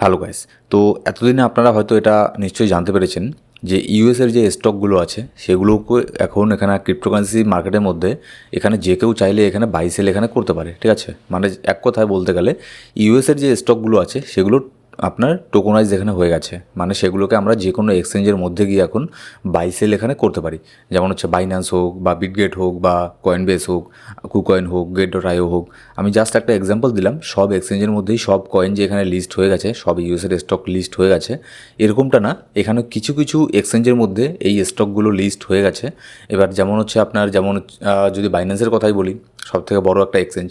Hello guys তো এতদিনে আপনারা হয়তো এটা নিশ্চয়ই জানতে পেরেছেন যে ইউএসের যে স্টকগুলো আছে, সেগুলোকে এখন এখানে ক্রিপ্টোকারেন্সি মার্কেটের মধ্যে এখানে যে কেউ চাইলে এখানে বাই সেল এখানে করতে পারে, ঠিক আছে? মানে এক কথায় বলতে গেলে ইউএসের যে স্টকগুলো আছে সেগুলো আপনার টোকোনাইজ এখানে হয়ে গেছে। মানে সেগুলোকে আমরা যে কোনো এক্সচেঞ্জের মধ্যে গিয়ে এখন বাই সেল এখানে করতে পারি। যেমন হচ্ছে বাইন্যান্স হোক বা বিটগেট হোক বা কয়েনবেস হোক কুকয়েন হোক গেট ডট আইও হোক। আমি জাস্ট একটা এক্সাম্পল দিলাম, সব এক্সচেঞ্জের মধ্যেই সব কয়েন যে এখানে লিস্ট হয়ে গেছে, সব ইউএসের স্টক লিস্ট হয়ে গেছে, এরকমটা না, এখানে কিছু কিছু এক্সচেঞ্জের মধ্যে এই স্টকগুলো লিস্ট হয়ে গেছে। এবার যেমন হচ্ছে আপনার, যেমন যদি বাইন্যান্সের কথাই বলি সব থেকে বড় একটা এক্সচেঞ্জ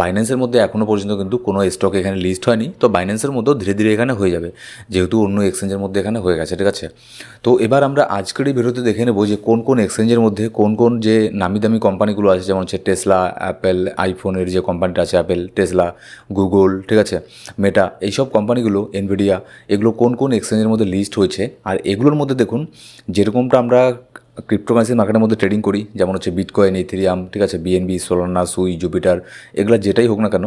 বাইন্যান্সের মধ্যে এখনও পর্যন্ত কিন্তু কোনো স্টক এখানে লিস্ট হয়নি। তো বাইন্যান্সের মধ্যেও ধীরে ধীরে এখানে হয়ে যাবে। যেহেতু অন্য এক্সচেঞ্জের মধ্যে এখানে হয়ে গেছে, ঠিক আছে? তো এবার আমরা আজকের এই ভিডিওতে দেখে নেব যে কোন কোন এক্সচেঞ্জের মধ্যে কোন কোন যে নামি দামি কোম্পানিগুলো আছে, যেমন হচ্ছে টেসলা অ্যাপেল আইফোনের যে কোম্পানিটা আছে অ্যাপেল টেসলা গুগল ঠিক আছে? মেটা এইসব কোম্পানিগুলো এনভিডিয়া এগুলো কোন কোন এক্সচেঞ্জের মধ্যে লিস্ট হয়েছে? আর এগুলোর মধ্যে দেখুন, যেরকমটা আমরা ক্রিপ্টোকারেন্সি মার্কেটের মধ্যে ট্রেডিং করি, যেমন হচ্ছে বিটকয়েন ইথেরিয়াম ঠিক আছে বিএনবি সোলানা সুই জুপিটার এগুলো যেটাই হোক না কেন,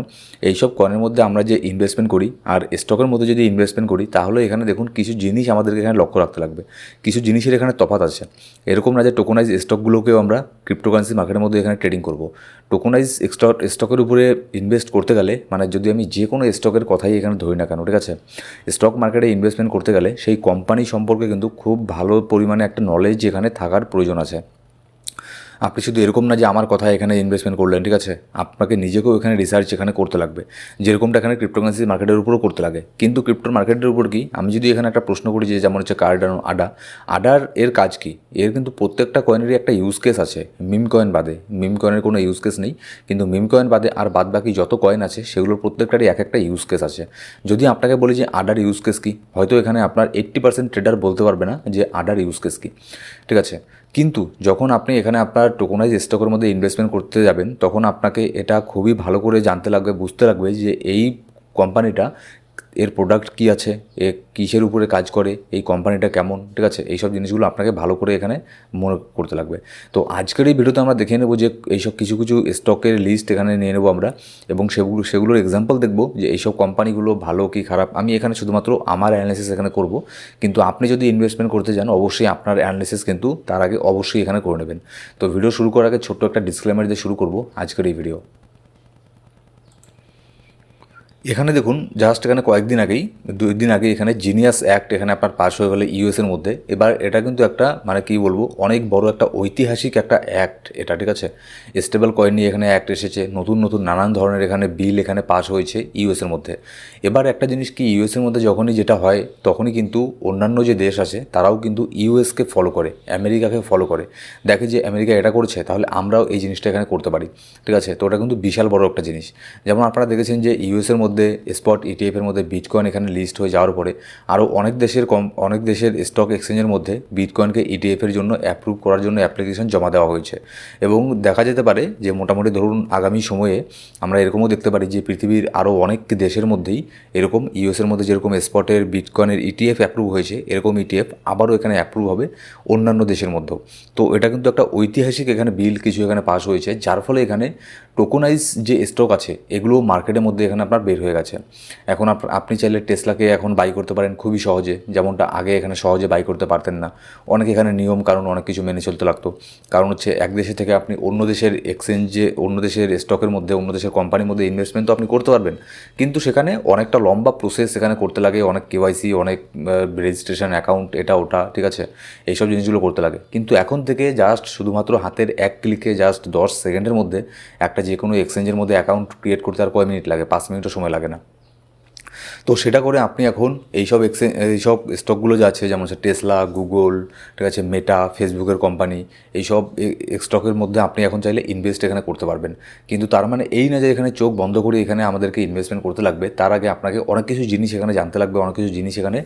এইসব কয়েনের মধ্যে আমরা যে ইনভেস্টমেন্ট করি আর স্টকের মধ্যে যদি ইনভেস্টমেন্ট করি, তাহলে এখানে দেখুন কিছু জিনিস আমাদেরকে এখানে লক্ষ্য রাখতে লাগবে। কিছু জিনিসের এখানে তফাৎ আছে। এরকম না যে টোকোনাইজ স্টকগুলোকেও আমরা ক্রিপ্টোকারেন্সি মার্কেটের মধ্যে এখানে ট্রেডিং করব। টোকোনাইজ স্টক স্টকের উপরে ইনভেস্ট করতে গেলে মানে যদি আমি যে কোনো স্টকের কথাই এখানে ধরি না কেন, ঠিক আছে স্টক মার্কেটে ইনভেস্টমেন্ট করতে গেলে সেই কোম্পানি সম্পর্কে কিন্তু খুব ভালো পরিমাণে একটা নলেজ এখানে থাকার প্রয়োজন আছে। আপনি শুধু এরকম না যে আমার কথা এখানে ইনভেস্টমেন্ট করলেন, ঠিক আছে? আপনাকে নিজেকেও এখানে রিসার্চ এখানে করতে লাগবে। যেরকমটা এখানে ক্রিপ্টোকারেন্সি মার্কেটের উপরও করতে লাগে। কিন্তু ক্রিপ্টো মার্কেটের উপর কি? আমি যদি এখানে একটা প্রশ্ন করি যে, যেমন হচ্ছে কার্ডানো আডা আডার এর কাজ কি? এর কিন্তু প্রত্যেকটা কয়েনেরই একটা ইউজ কেস আছে। মিম কয়েন বাদে। মিম কয়েনের কোনো ইউজ কেস নেই। কিন্তু মিম কয়েন বাদে আর বাদ বাকি যত কয়েন আছে, সেগুলোর প্রত্যেকটারই এক একটা ইউজ কেস আছে। যদি আপনাকে বলি যে আডার ইউজ কেস কি? হয়তো এখানে আপনার এইট্টি পার্সেন্ট ট্রেডার বলতে পারবে না যে আডার ইউজ কেস কি? ঠিক আছে? কিন্তু যখন আপনি এখানে আপনার টোকোনাইজ স্টকের মধ্যে ইনভেস্টমেন্ট করতে যাবেন, তখন আপনাকে এটা খুবই ভালো করে জানতে লাগবে, বুঝতে লাগবে যে এই কোম্পানিটা এর প্রোডাক্ট কী আছে, এ কিসের উপরে কাজ করে, এই কোম্পানিটা কেমন, ঠিক আছে? এইসব জিনিসগুলো আপনাকে ভালো করে এখানে মনে করতে লাগবে। তো আজকের এই ভিডিওতে আমরা দেখে নেব যে এইসব কিছু কিছু স্টকের লিস্ট এখানে নিয়ে নেব আমরা, এবং সেগুলো, সেগুলোর এক্সাম্পল দেখব যে এইসব কোম্পানিগুলো ভালো কি খারাপ। আমি এখানে শুধুমাত্র আমার অ্যানালিসিস এখানে করব, কিন্তু আপনি যদি ইনভেস্টমেন্ট করতে যান, অবশ্যই আপনার অ্যানালিসিস কিন্তু তার আগে অবশ্যই এখানে করে নেবেন। তো ভিডিও শুরু করার আগে ছোট্ট একটা ডিসক্লেমার দিয়ে শুরু করব আজকের এই ভিডিও এখানে দেখুন জাস্ট এখানে কয়েকদিন আগেই দুই দিন আগে এখানে জিনিয়াস অ্যাক্ট এখানে আপনার পাশ হয়ে গেলে ইউএসের মধ্যে। এবার এটা কিন্তু একটা মানে কি বলব, অনেক বড় একটা ঐতিহাসিক একটা অ্যাক্ট এটা, ঠিক আছে? স্টেবল কয়েন নিয়ে এখানে অ্যাক্ট এসেছে, নতুন নতুন নানান ধরনের এখানে বিল এখানে পাশ হয়েছে ইউএসের মধ্যে। এবার একটা জিনিস কি ইউএসের মধ্যে যখনই যেটা হয়, তখনই কিন্তু অন্যান্য যে দেশ আছে, তারাও কিন্তু ইউএসকে ফলো করে, আমেরিকাকে ফলো করে। দেখে যে আমেরিকা এটা করছে, তাহলে আমরাও এই জিনিসটা এখানে করতে পারি, ঠিক আছে? তো ওটা কিন্তু বিশাল বড় একটা জিনিস। যেমন আপনারা দেখেছেন যে ইউএসের মধ্যে স্পট ইটিএফের মধ্যে বিটকয়েন এখানে লিস্ট হয়ে যাওয়ার পরে আরও অনেক দেশের কম, অনেক দেশের স্টক এক্সচেঞ্জের মধ্যে বিটকয়েনকে ইটিএফের জন্য অ্যাপ্রুভ করার জন্য অ্যাপ্লিকেশন জমা দেওয়া হয়েছে। এবং দেখা যেতে পারে যে মোটামুটি ধরুন আগামী সময়ে আমরা এরকমও দেখতে পারি যে পৃথিবীর আরও অনেক দেশের মধ্যেই এরকম ইউএসের মধ্যে যেরকম স্পটের বিটকয়েনের ইটিএফ অ্যাপ্রুভ হয়েছে, এরকম ইটিএফ আবারও এখানে অ্যাপ্রুভ হবে অন্যান্য দেশের মধ্যেও। তো এটা কিন্তু একটা ঐতিহাসিক এখানে বিল কিছু এখানে পাস হয়েছে, যার ফলে এখানে টোকোনাইজ যে স্টক আছে, এগুলো মার্কেটের মধ্যে এখানে আপনার বের হয়ে গেছে। এখন আপ- আপনি চাইলে টেসলাকে এখন বাই করতে পারেন খুবই সহজে, যেমনটা আগে এখানে সহজে বাই করতে পারতেন না। অনেক এখানে নিয়ম কারণ অনেক কিছু মেনে চলতে লাগতো। কারণ হচ্ছে এক দেশে থেকে আপনি অন্য দেশের এক্সচেঞ্জে অন্য দেশের স্টকের মধ্যে, অন্য দেশের কোম্পানির মধ্যে ইনভেস্টমেন্ট তো আপনি করতে পারবেন। কিন্তু সেখানে অনেকটা লম্বা প্রসেস সেখানে করতে লাগে, অনেক কেওয়াইসি অনেক রেজিস্ট্রেশন অ্যাকাউন্ট এটা, ওটা, ঠিক আছে? এইসব জিনিসগুলো করতে লাগে। কিন্তু এখন থেকে জাস্ট শুধুমাত্র হাতের এক ক্লিকে জাস্ট দশ সেকেন্ডের মধ্যে একটা যে কোনো এক্সচেঞ্জের মধ্যে অ্যাকাউন্ট ক্রিয়েট করতে আর কয় মিনিট লাগে? পাঁচ মিনিটও সময় লাগে না। তো সেটা করে আপনি এখন এইসব এক্সচেঞ্জ এইসব স্টকগুলো যা আছে, যেমন হচ্ছে টেসলা গুগল ঠিক আছে মেটা ফেসবুকের কোম্পানি এইসব স্টকের মধ্যে আপনি এখন চাইলে ইনভেস্ট এখানে করতে পারবেন। কিন্তু তার মানে এই না যে এখানে চোখ বন্ধ করে এখানে আমাদেরকে ইনভেস্টমেন্ট করতে লাগবে, তার আগে আপনাকে অনেক কিছু জিনিস এখানে জানতে লাগবে, অনেক কিছু জিনিস এখানে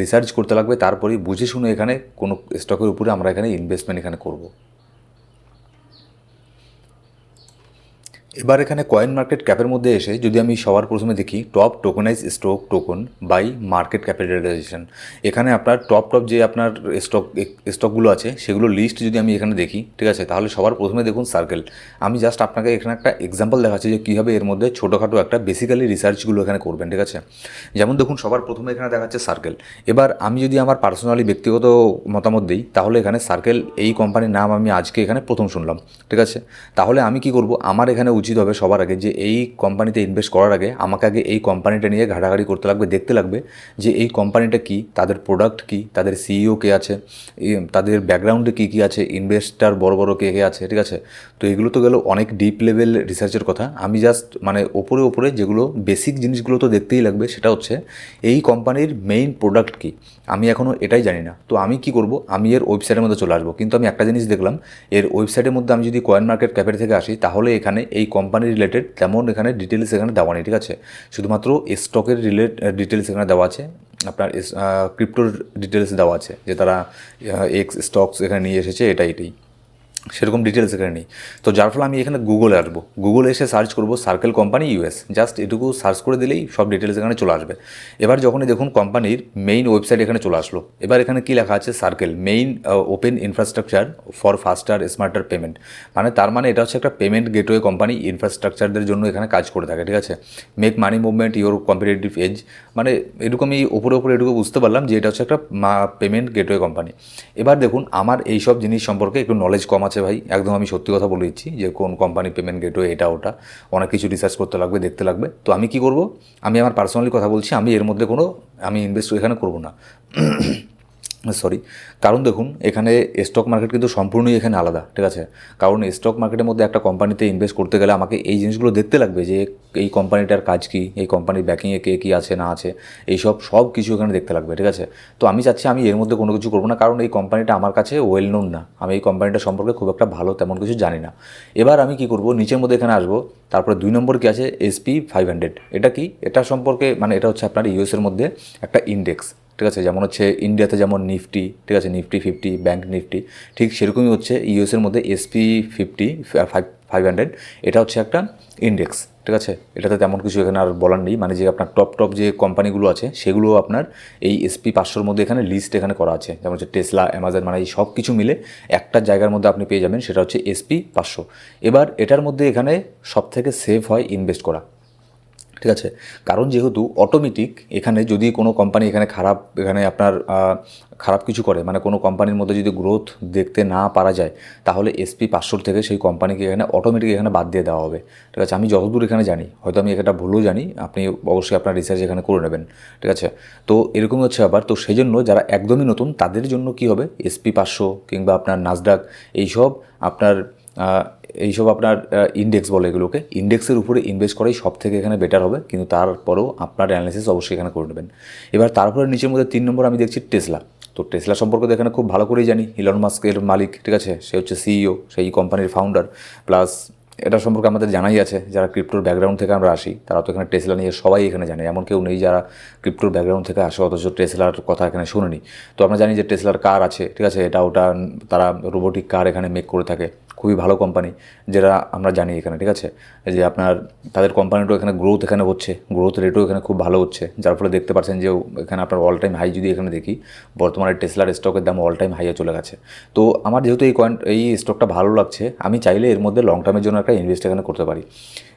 রিসার্চ করতে লাগবে, তারপরেই বুঝে শুনে এখানে কোনো স্টকের উপরে আমরা এখানে ইনভেস্টমেন্ট এখানে করব। এবার এখানে কয়েন মার্কেট ক্যাপের মধ্যে এসে যদি আমি সবার প্রথমে দেখি top tokenize stock token by market capitalization এখানে আপনার টপ টপ যে আপনার স্টক স্টকগুলো আছে, সেগুলো লিস্ট যদি আমি এখানে দেখি, ঠিক আছে, তাহলে সবার প্রথমে দেখুন সার্কেল আমি জাস্ট আপনাকে এখানে একটা এক্সাম্পল দেখাচ্ছি যে কীভাবে এর মধ্যে ছোটোখাটো একটা বেসিক্যালি রিসার্চগুলো এখানে করবেন, ঠিক আছে? যেমন দেখুন, সবার প্রথমে এখানে দেখাচ্ছে সার্কেল এবার আমি যদি আমার পার্সোনালি ব্যক্তিগত মতামত দিই, তাহলে এখানে সার্কেল এই কোম্পানির নাম আমি আজকে এখানে প্রথম শুনলাম, ঠিক আছে? তাহলে আমি কি করব? আমার এখানে উচিত হবে সবার আগে যে এই কোম্পানিতে ইনভেস্ট করার আগে আমাকে আগে এই কোম্পানিটা নিয়ে ঘাটাঘাটি করতে লাগবে, দেখতে লাগবে যে এই কোম্পানিটা কি, তাদের প্রোডাক্ট কি, তাদের সিইও কে আছে তাদের ব্যাকগ্রাউন্ডে কী কী আছে ইনভেস্টার বড় বড় কে কে আছে, ঠিক আছে? তো এগুলো তো গেল অনেক ডিপ লেভেল রিসার্চের কথা। আমি জাস্ট মানে ওপরে ওপরে যেগুলো বেসিক জিনিসগুলো তো দেখতেই লাগবে, সেটা হচ্ছে এই কোম্পানির মেইন প্রোডাক্ট কি? আমি এখনও এটাই জানি না। তো আমি কি করব? আমি এর ওয়েবসাইটের মধ্যে চলে আসব। কিন্তু আমি একটা জিনিস দেখলাম, এর ওয়েবসাইটের মধ্যে আমি যদি কয়েন মার্কেট ক্যাপের থেকে আসি, তাহলে এখানে এই কোম্পানি রিলেটেড তেমন এখানে ডিটেলস এখানে দেওয়া নেই, ঠিক আছে? শুধুমাত্র স্টকের রিলেট ডিটেলস এখানে দেওয়া আছে। আপনার ক্রিপ্টোর ডিটেলস দেওয়া আছে, যে তারা এক্স স্টকস এখানে নিয়ে এসেছে এটা এটাই। সেরকম ডিটেলস এখানে নেই। তো যার ফলে আমি এখানে গুগলে আসব গুগলে এসে সার্চ করব সার্কেল কোম্পানি ইউএস জাস্ট এটুকু সার্চ করে দিলেই সব ডিটেলস এখানে চলে আসবে। এবার যখনই দেখুন কোম্পানির মেইন ওয়েবসাইট এখানে চলে আসলো। এবার এখানে কী লেখা আছে? Circle main open infrastructure for faster smarter payment মানে তার মানে এটা হচ্ছে একটা পেমেন্ট গেটওয়ে কোম্পানি ইনফ্রাস্ট্রাকচারদের জন্য এখানে কাজ করে থাকে, ঠিক আছে? Make money movement your competitive edge মানে এরকমই ওপরে ওপরে এটুকু বুঝতে পারলাম যে এটা হচ্ছে একটা পেমেন্ট গেটওয়ে কোম্পানি এবার দেখুন, আমার এই সব জিনিস সম্পর্কে একটু নলেজ কম আছে। ভাই, একদম আমি সত্যি কথা বলে দিচ্ছি যে কোন কোম্পানি পেমেন্ট গেটওয়ে এটা, ওটা, অনেক কিছু রিসার্চ করতে লাগবে, দেখতে লাগবে। তো আমি কি করব? আমি আমার পার্সোনালি কথা বলছি, আমি এর মধ্যে কোনো, আমি ইনভেস্ট এখানে করব না। সরি কারণ দেখুন, এখানে স্টক মার্কেট কিন্তু সম্পূর্ণই এখানে আলাদা, ঠিক আছে? কারণ স্টক মার্কেটের মধ্যে একটা কোম্পানিতে ইনভেস্ট করতে গেলে আমাকে এই জিনিসগুলো দেখতে লাগবে যে এই কোম্পানিটার কাজ কী, এই কোম্পানির ব্যাকিংয়ে কে কী আছে, না আছে, এইসব সব কিছু এখানে দেখতে লাগবে, ঠিক আছে? তো আমি চাচ্ছি আমি এর মধ্যে কোনো কিছু করব না, কারণ এই কোম্পানিটা আমার কাছে ওয়েল নোন না। আমি এই কোম্পানিটা সম্পর্কে খুব একটা ভালো তেমন কিছু জানি না। এবার আমি কি করব, নিচের মধ্যে এখানে আসব, তারপরে দুই নম্বর কি আছে? এসপি ফাইভ হান্ড্রেড এটা কি? এটা সম্পর্কে মানে এটা হচ্ছে আপনার ইউএসের মধ্যে একটা ইন্ডেক্স ঠিক আছে? যেমন হচ্ছে ইন্ডিয়াতে যেমন নিফটি ঠিক আছে? নিফটি ফিফটি ব্যাঙ্ক নিফটি ঠিক সেরকমই হচ্ছে ইউএসের মধ্যে S P fifty five five hundred এটা হচ্ছে একটা ইন্ডেক্স ঠিক আছে? এটাতে তেমন কিছু এখানে আর বলার নেই। মানে যে আপনার টপ টপ যে কোম্পানিগুলো আছে, সেগুলো আপনার এই এসপি পাঁচশোর মধ্যে এখানে লিস্ট এখানে করা আছে। যেমন হচ্ছে টেসলা অ্যামাজন মানে এই সব কিছু মিলে একটা জায়গার মধ্যে আপনি পেয়ে যাবেন, সেটা হচ্ছে এসপি পাঁচশো। এবার এটার মধ্যে এখানে সব থেকে সেফ হয় ইনভেস্ট করা। ঠিক আছে? কারণ যেহেতু অটোমেটিক এখানে যদি কোনো কোম্পানি এখানে খারাপ, এখানে আপনার খারাপ কিছু করে মানে কোনো কোম্পানির মধ্যে যদি গ্রোথ দেখতে না পারা যায়, তাহলে এসপি পাঁচশোর থেকে সেই কোম্পানিকে এখানে অটোমেটিক এখানে বাদ দিয়ে দেওয়া হবে। ঠিক আছে? আমি যতদূর এখানে জানি, হয়তো আমি এটা ভুলও জানি, আপনি অবশ্যই আপনার রিসার্চ এখানে করে নেবেন। ঠিক আছে? তো এরকমই হচ্ছে আবার তো সেই জন্য যারা একদমই নতুন, তাদের জন্য কি হবে? এসপি পাঁচশো কিংবা আপনার নাজডাক এইসব আপনার এইসব আপনার ইন্ডেক্স বলে এগুলোকে। ইন্ডেক্সের উপরে ইনভেস্ট করাই সব থেকে এখানে বেটার হবে, কিন্তু তারপরেও আপনার অ্যানালিসিস অবশ্যই এখানে করে নেবেন। এবার তারপরে নিচের মধ্যে তিন নম্বর আমি দেখছি টেসলা তো টেসলা সম্পর্কে তো এখানে খুব ভালো করেই জানি। ইলন মাস্কের মালিক, ঠিক আছে? সে হচ্ছে সিইও সেই কোম্পানির ফাউন্ডার প্লাস এটা সম্পর্কে আমাদের জানাই আছে, যারা ক্রিপ্টোর ব্যাকগ্রাউন্ড থেকে আমরা আসি, তারা তো এখানে টেসলা নিয়ে সবাই এখানে জানে। এমন কেউ নেই যারা ক্রিপ্টোর ব্যাকগ্রাউন্ড থেকে আসে, অথচ টেসলার কথা এখানে শুনেনি। তো আমরা জানি যে টেসলার কার আছে, ঠিক আছে? এটা ওটা, তারা রোবোটিক কার এখানে মেক করে থাকে। খুবই ভালো কোম্পানি যেটা আমরা জানি এখানে, ঠিক আছে? যে আপনার, তাদের কোম্পানিটাও এখানে গ্রোথ এখানে হচ্ছে গ্রোথ রেটও এখানে খুব ভালো হচ্ছে। যার ফলে দেখতে পাচ্ছেন যে এখানে আপনার অল টাইম হাই যদি এখানে দেখি, বর্তমানে টেসলার স্টকের দাম অল টাইম হাইয়ে চলে গেছে। তো আমার যেহেতু এই কয়েন এই স্টকটা ভালো লাগছে, আমি চাইলে এর মধ্যে লং টার্মের জন্য একটা ইনভেস্ট এখানে করতে পারি।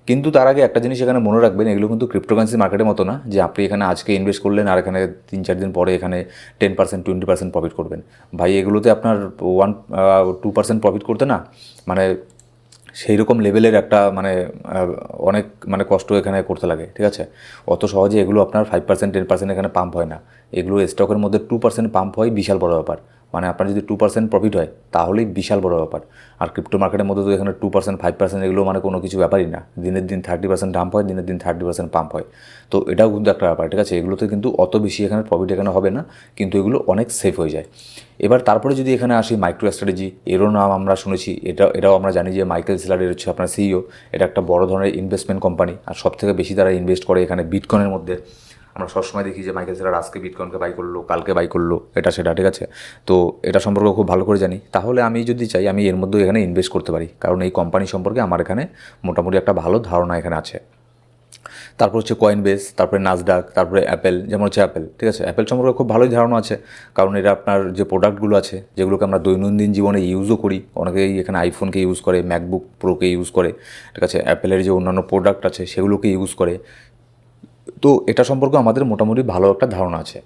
কিন্তু তার আগে একটা জিনিস এখানে মনে রাখবেন, এগুলো কিন্তু ক্রিপ্টোকারেন্সি মার্কেটের মতো না, যে আপনি এখানে আজকে ইনভেস্ট করলেন আর এখানে তিন চার দিন পরে এখানে ten percent twenty percent profit করবেন। ভাই, এগুলোতে আপনার ওয়ান টু পার্সেন্ট প্রফিট করতে না মানে সেই রকম লেভেলের একটা মানে অনেক মানে কষ্ট এখানে করতে লাগে, ঠিক আছে? অত সহজে এগুলো আপনার ফাইভ পার্সেন্ট টেন পার্সেন্ট এখানে পাম্প হয় না। এগুলো স্টকের মধ্যে টু পার্সেন্ট পাম্প হয়, বিশাল বড় ব্যাপার। মানে আপনার যদি টু পার্সেন্ট প্রফিট হয়, তাহলেই বিশাল বড় ব্যাপার। আর ক্রিপ্টো মার্কেটের মধ্যে তো এখানে টু পার্সেন্ট ফাইভ পার্সেন্ট এগুলো মানে কোনো কিছু ব্যাপারই না। দিনের দিন থার্টি পার্সেন্ট ডাম্প হয়, দিনের দিন থার্টি পার্সেন্ট পাম্প হয়। তো এটাও কিন্তু একটা ব্যাপার, ঠিক আছে? এগুলোতে কিন্তু অত বেশি এখানে প্রফিট এখানে হবে না, কিন্তু এগুলো অনেক সেফ হয়ে যায়। এবার তারপরে যদি এখানে আসি মাইক্রো স্ট্র্যাটেজি এরও নাম আমরা শুনেছি, এটা, এটাও আমরা জানি যে মাইকেল সিলারের হচ্ছে আপনার সিইও এটা একটা বড় ধরনের ইনভেস্টমেন্ট কোম্পানি আর সব থেকে বেশি তারা ইনভেস্ট করে এখানে বিটকয়েনের মধ্যে। আমরা সবসময় দেখি যে মাইকেল সেলার আজকে বিটকয়েনকে বাই করল, কালকে বাই করল, এটা সেটা, ঠিক আছে? তো এটা সম্পর্কে খুব ভালো করে জানি। তাহলে আমি যদি চাই, আমি এর মধ্যে এখানে ইনভেস্ট করতে পারি। কারণ এই কোম্পানি সম্পর্কে আমার এখানে মোটামুটি একটা ভালো ধারণা এখানে আছে। তারপর হচ্ছে কয়েন বেস তারপরে নাজডাক তারপরে অ্যাপেল যেমন হচ্ছে অ্যাপেল ঠিক আছে? অ্যাপেল সম্পর্কে খুব ভালোই ধারণা আছে। কারণ এটা আপনার যে প্রোডাক্টগুলো আছে, যেগুলোকে আমরা দৈনন্দিন জীবনে ইউজও করি, অনেকেই এখানে আইফোনকে ইউজ করে ম্যাকবুক প্রোকে ইউজ করে, ঠিক আছে? অ্যাপেলের যে অন্যান্য প্রোডাক্ট আছে, সেগুলোকে ইউজ করে। তো এটা সম্পর্কে আমাদের মোটামুটি ভালো একটা ধারণা আছে।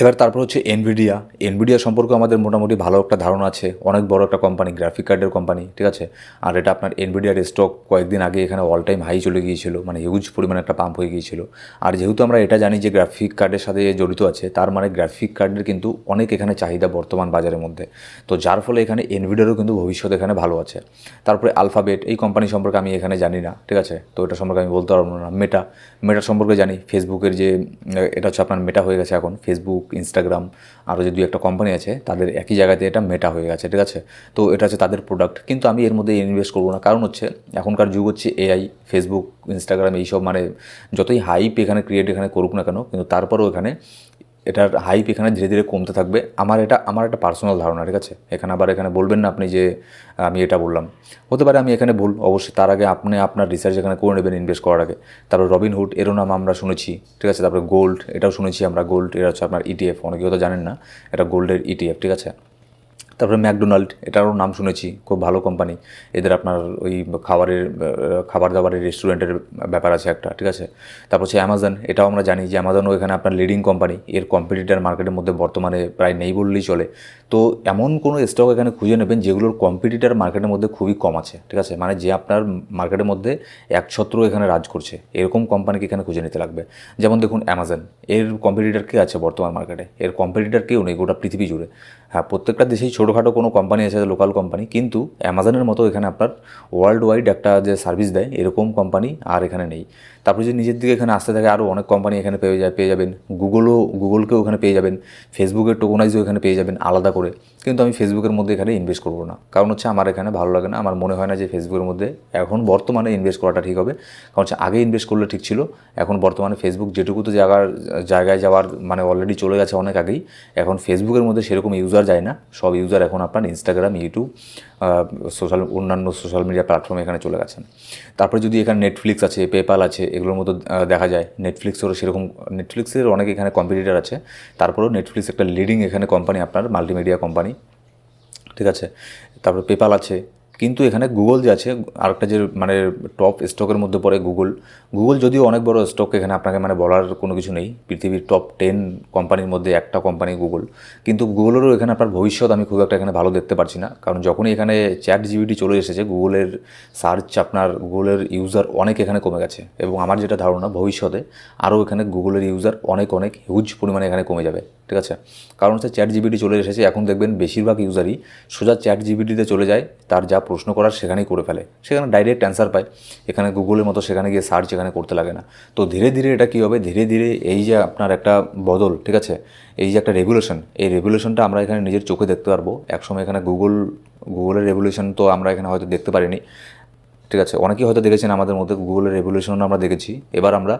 এবার তারপর হচ্ছে এনভিডিয়া এনভিডিয়া সম্পর্কে আমাদের মোটামুটি ভালো একটা ধারণা আছে। অনেক বড় একটা কোম্পানি গ্রাফিক কার্ডের কোম্পানি ঠিক আছে? আর এটা আপনার এনভিডিয়ার স্টক কয়েকদিন আগে এখানে অল টাইম হাই চলে গিয়েছিল মানে হিউজ পরিমাণে একটা পাম্প হয়ে গিয়েছিল। আর যেহেতু আমরা এটা জানি যে গ্রাফিক কার্ডের সাথে জড়িত আছে, তার মানে গ্রাফিক কার্ডের কিন্তু অনেক এখানে চাহিদা বর্তমান বাজারের মধ্যে। তো যার ফলে এখানে এনভিডিয়ারও কিন্তু ভবিষ্যৎ এখানে ভালো আছে। তারপরে আলফাবেট এই কোম্পানি সম্পর্কে আমি এখানে জানি না, ঠিক আছে? তো এটা সম্পর্কে আমি বলতে পারব না। মেটা মেটা সম্পর্কে জানি। ফেসবুকের যে, এটা হচ্ছে আপনার মেটা হয়ে গেছে এখন। ফেসবুক ইনস্টাগ্রাম আরও যে দুই একটা কোম্পানি আছে, তাদের একই জায়গাতে এটা মেটা হয়ে গেছে, ঠিক আছে? তো এটা হচ্ছে তাদের প্রোডাক্ট কিন্তু আমি এর মধ্যে ইনভেস্ট করব না। কারণ হচ্ছে, এখনকার যুগ হচ্ছে এআই ফেসবুক ইনস্টাগ্রাম এইসব মানে যতই হাইপ এখানে ক্রিয়েট এখানে করুক না কেন, কিন্তু তারপরও এখানে এটার হাইপ এখানে ধীরে ধীরে কমতে থাকবে। আমার এটা, আমার একটা পার্সোনাল ধারণা, ঠিক আছে? এখানে আবার এখানে বলবেন না আপনি যে, আমি এটা বললাম। হতে পারে আমি এখানে ভুল, অবশ্যই তার আগে আপনি আপনার রিসার্চ এখানে করে নেবেন ইনভেস্ট করার আগে। তারপর রবিনহুড এরও নাম আমরা শুনেছি, ঠিক আছে? তারপরে গোল্ড এটাও শুনেছি আমরা গোল্ড এটা হচ্ছে আপনার ইটিএফ অনেকে হয়তো জানেন না, এটা গোল্ডের ইটিএফ ঠিক আছে? তারপরে ম্যাকডোনাল্ড, এটারও নাম শুনেছি, খুব ভালো কোম্পানি এদের আপনার ওই খাবারের খাবার দাবারের রেস্টুরেন্টের ব্যাপার আছে একটা, ঠিক আছে? তারপর হচ্ছে অ্যামাজন এটাও আমরা জানি যে অ্যামাজনও এখানে আপনার লিডিং কোম্পানি এর কম্পিটিটার মার্কেটের মধ্যে বর্তমানে প্রায় নেই বললেই চলে। তো এমন কোনো স্টক এখানে খুঁজে নেবেন যেগুলোর কম্পিটিটার মার্কেটের মধ্যে খুবই কম আছে, ঠিক আছে? মানে যে আপনার মার্কেটের মধ্যে একছত্র এখানে রাজ করছে, এরকম কোম্পানিকে এখানে খুঁজে নিতে লাগবে। যেমন দেখুন অ্যামাজন এর কম্পিটিটার কে আছে বর্তমান মার্কেটে এর কম্পিটিটার কেউ নেই, গোটা পৃথিবী জুড়ে। হ্যাঁ প্রত্যেকটা দেশেই ছোটোখাটো কোনো কোম্পানি আছে লোকাল কোম্পানি কিন্তু অ্যামাজনের মতো এখানে আপনার ওয়ার্ল্ড ওয়াইড একটা যে সার্ভিস দেয়, এরকম কোম্পানি আর এখানে নেই। তারপরে যদি নিজের দিকে এখানে আসতে থাকে আরও অনেক কোম্পানি এখানে পেয়ে যায়, পেয়ে যাবেন। গুগলও গুগলকেও ওখানে পেয়ে যাবেন। ফেসবুকের টোকোনাইজও এখানে পেয়ে যাবেন আলাদা করে। কিন্তু আমি ফেসবুকের মধ্যে এখানে ইনভেস্ট করব না। কারণ হচ্ছে আমার এখানে ভালো লাগে না। আমার মনে হয় না যে ফেসবুকের মধ্যে এখন বর্তমানে ইনভেস্ট করাটা ঠিক হবে। কারণ হচ্ছে আগে ইনভেস্ট করলে ঠিক ছিল। এখন বর্তমানে ফেসবুক যেটুকু তো জায়গার, জায়গায় যাওয়ার মানে অলরেডি চলে গেছে অনেক আগেই। এখন ফেসবুকের মধ্যে সেরকম ইউজার যায় না। সব ইউজার এখন আপনার ইনস্টাগ্রাম ইউটিউব সোশ্যাল অন্যান্য সোশ্যাল মিডিয়া প্ল্যাটফর্মে এখানে চলে গেছেন। তারপরে যদি এখানে নেটফ্লিক্স আছে পেপাল আছে, এগুলোর মতো দেখা যায় নেটফ্লিক্সেরও সেরকম নেটফ্লিক্সের অনেক এখানে কম্পিটিটার আছে। তারপরেও নেটফ্লিক্স একটা লিডিং এখানে কোম্পানি আপনার মাল্টিমিডিয়া কোম্পানি ঠিক আছে? তারপরে পেপাল আছে কিন্তু এখানে গুগল যে আছে, আরেকটা যে মানে টপ স্টকের মধ্যে পড়ে গুগল গুগল যদিও অনেক বড় স্টক এখানে আপনাকে মানে বলার কোনো কিছু নেই, পৃথিবীর টপ টেন কোম্পানির মধ্যে একটা কোম্পানি গুগল কিন্তু গুগলেরও এখানে আপনার ভবিষ্যৎ আমি খুব একটা এখানে ভালো দেখতে পারছি না, কারণ যখনই এখানে চ্যাট জিবিটি চলে এসেছে গুগলের সার্চ আপনার গুগলের ইউজার অনেক এখানে কমে গেছে, এবং আমার যেটা ধারণা ভবিষ্যতে আরও এখানে গুগলের ইউজার অনেক অনেক হিউজ পরিমাণে এখানে কমে যাবে। ঠিক আছে? কারণ হচ্ছে চ্যাট জিবিটি চলে এসেছে, এখন দেখবেন বেশিরভাগ ইউজারই সোজা চ্যাট জিবিটিতে চলে যায়, তার যা প্রশ্ন করার সেখানেই করে ফেলে। সেখানে ডাইরেক্ট অ্যান্সার পায়। এখানে গুগলের মতো সেখানে গিয়ে সার্চ এখানে করতে লাগে না। তো ধীরে ধীরে এটা কী হবে? ধীরে ধীরে এই যে আপনার একটা বদল, ঠিক আছে? এই যে একটা রেগুলেশন এই রেগুলেশনটা আমরা এখানে নিজের চোখে দেখতে পারব। একসময় এখানে গুগল গুগলের রেগুলেশন তো আমরা এখানে হয়তো দেখতে পারিনি। ঠিক আছে, অনেকেই হয়তো দেখেছেন আমাদের মধ্যে গুগলের রেভলিউশন আমরা দেখেছি। এবার আমরা,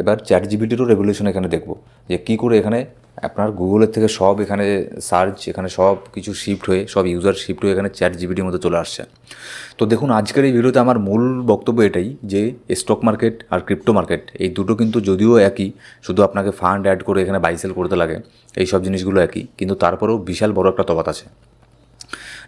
এবার চ্যাট জিবিটিরও রেভলিউশন এখানে দেখব, যে কী করে এখানে আপনার গুগলের থেকে সব এখানে সার্চ এখানে সব কিছু শিফট হয়ে, সব ইউজার শিফট হয়ে এখানে চ্যাট জিবিটির মধ্যে চলে আসছে। তো দেখুন, আজকের এই ভিডিওতে আমার মূল বক্তব্য এটাই, যে স্টক মার্কেট আর ক্রিপ্টো মার্কেট এই দুটো কিন্তু যদিও একই, শুধু আপনাকে ফান্ড অ্যাড করে এখানে বাইসেল করতে লাগে এই সব জিনিসগুলো একই, কিন্তু তারপরেও বিশাল বড় একটা তফাত আছে।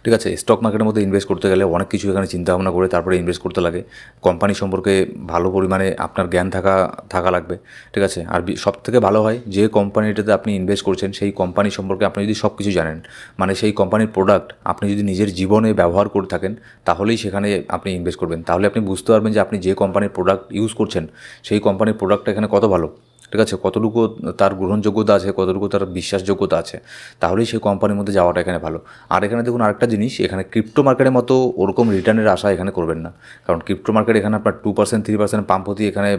ঠিক আছে স্টক মার্কেটের মধ্যে ইনভেস্ট করতে গেলে অনেক কিছু এখানে চিন্তা ভাবনা করে তারপরে ইনভেস্ট করতে লাগে। কোম্পানি সম্পর্কে ভালো পরিমাণে আপনার জ্ঞান থাকা থাকা লাগবে, ঠিক আছে? আর সব থেকে ভালো হয়, যে কোম্পানিটাতে আপনি ইনভেস্ট করছেন, সেই কোম্পানি সম্পর্কে আপনি যদি সব কিছু জানেন মানে সেই কোম্পানির প্রোডাক্ট আপনি যদি নিজের জীবনে ব্যবহার করে থাকেন, তাহলেই সেখানে আপনি ইনভেস্ট করবেন। তাহলে আপনি বুঝতে পারবেন যে আপনি যে কোম্পানির প্রোডাক্ট ইউজ করছেন, সেই কোম্পানির প্রোডাক্টটা এখানে কত ভালো। ঠিক আছে, কতটুকু তার গ্রহণযোগ্যতা আছে, কতটুকু তার বিশ্বাসযোগ্যতা আছে, তাহলেই সেই কোম্পানির মধ্যে যাওয়াটা এখানে ভালো। আর এখানে দেখুন আরেকটা জিনিস, এখানে ক্রিপ্টো মার্কেটের মতো ওরকম রিটার্নের আশা এখানে করবেন না। কারণ ক্রিপ্টো মার্কেট এখানে আপনার two percent three percent pump হতে এখানে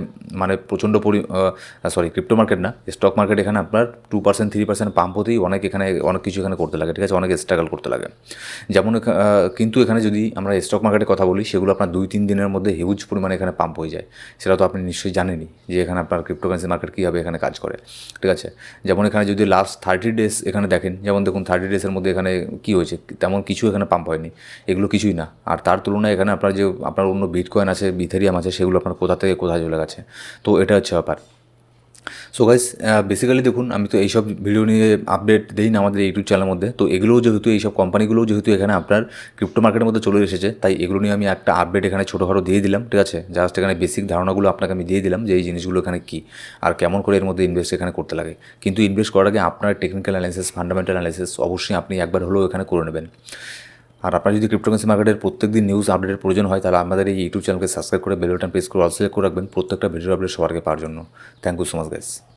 মানে প্রচণ্ড পরি সরি ক্রিপ্টো মার্কেট না স্টক মার্কেট এখানে আপনার two percent three percent pump হতেই অনেক এখানে, অনেক কিছু এখানে করতে লাগে, ঠিক আছে, অনেক স্ট্রাগল করতে লাগে। যেমন কিন্তু এখানে যদি আমরা স্টক মার্কেটের কথা বলি, সেগুলো আপনার দুই, তিন দিনের মধ্যে হিউজ পরিমাণে এখানে পাম্প হয়ে যায়। সেটা তো আপনি নিশ্চয়ই জানেনই যে এখানে আপনার ক্রিপ্টোকারেন্সি মার্কেট কীভাবে এখানে কাজ করে, ঠিক আছে? যেমন এখানে যদি লাস্ট থার্টি ডেজ এখানে দেখেন, যেমন দেখুন থার্টি ডেজের মধ্যে এখানে কী হয়েছে, তেমন কিছু এখানে পাম্প হয়নি, এগুলো কিছুই না। আর তার তুলনায় এখানে আপনার যে, আপনার অন্য বিটকয়েন আছে বিথেরিয়াম আছে, সেগুলো আপনার কোথা থেকে কোথায় চলে গেছে? তো এটা হচ্ছে ব্যাপার। সো গাইস বেসিক্যালি দেখুন, আমি তো এইসব ভিডিও নিয়ে আপডেট দিই না আমাদের ইউটিউব চ্যানেলের মধ্যে। তো এগুলোও যেহেতু, এইসব কোম্পানিগুলোও যেহেতু এখানে আপনার ক্রিপ্টো মার্কেটের মধ্যে চলে এসেছে, তাই এগুলো নিয়ে আমি একটা আপডেট এখানে ছোটোখাটো দিয়ে দিলাম, ঠিক আছে? জাস্ট এখানে বেসিক ধারণাগুলো আপনাকে আমি দিয়ে দিলাম যে এই জিনিসগুলো এখানে কী, আর কেমন করে এর মধ্যে ইনভেস্ট এখানে করতে লাগে। কিন্তু ইনভেস্ট করার আগে আপনার টেকনিক্যাল অ্যানালিসিস ফান্ডামেন্টাল অ্যানালিসিস অবশ্যই আপনি একবার হলেও এখানে করে নেবেন। আর আপনার যদি ক্রিপ্টোকারেন্সি মার্কেটের প্রত্যেক দিন নিউজ আপডেটের প্রয়োজন হয়, তাহলে আমাদের এই ইউটিউব চ্যানেলকে সাবস্ক্রাইব করে বেল বাটন প্রেস করে অল সিলেক্ট করে রাখবেন প্রত্যেকটা ভিডিও আপডেট আগে পাওয়ার জন্য। Thank you so much guys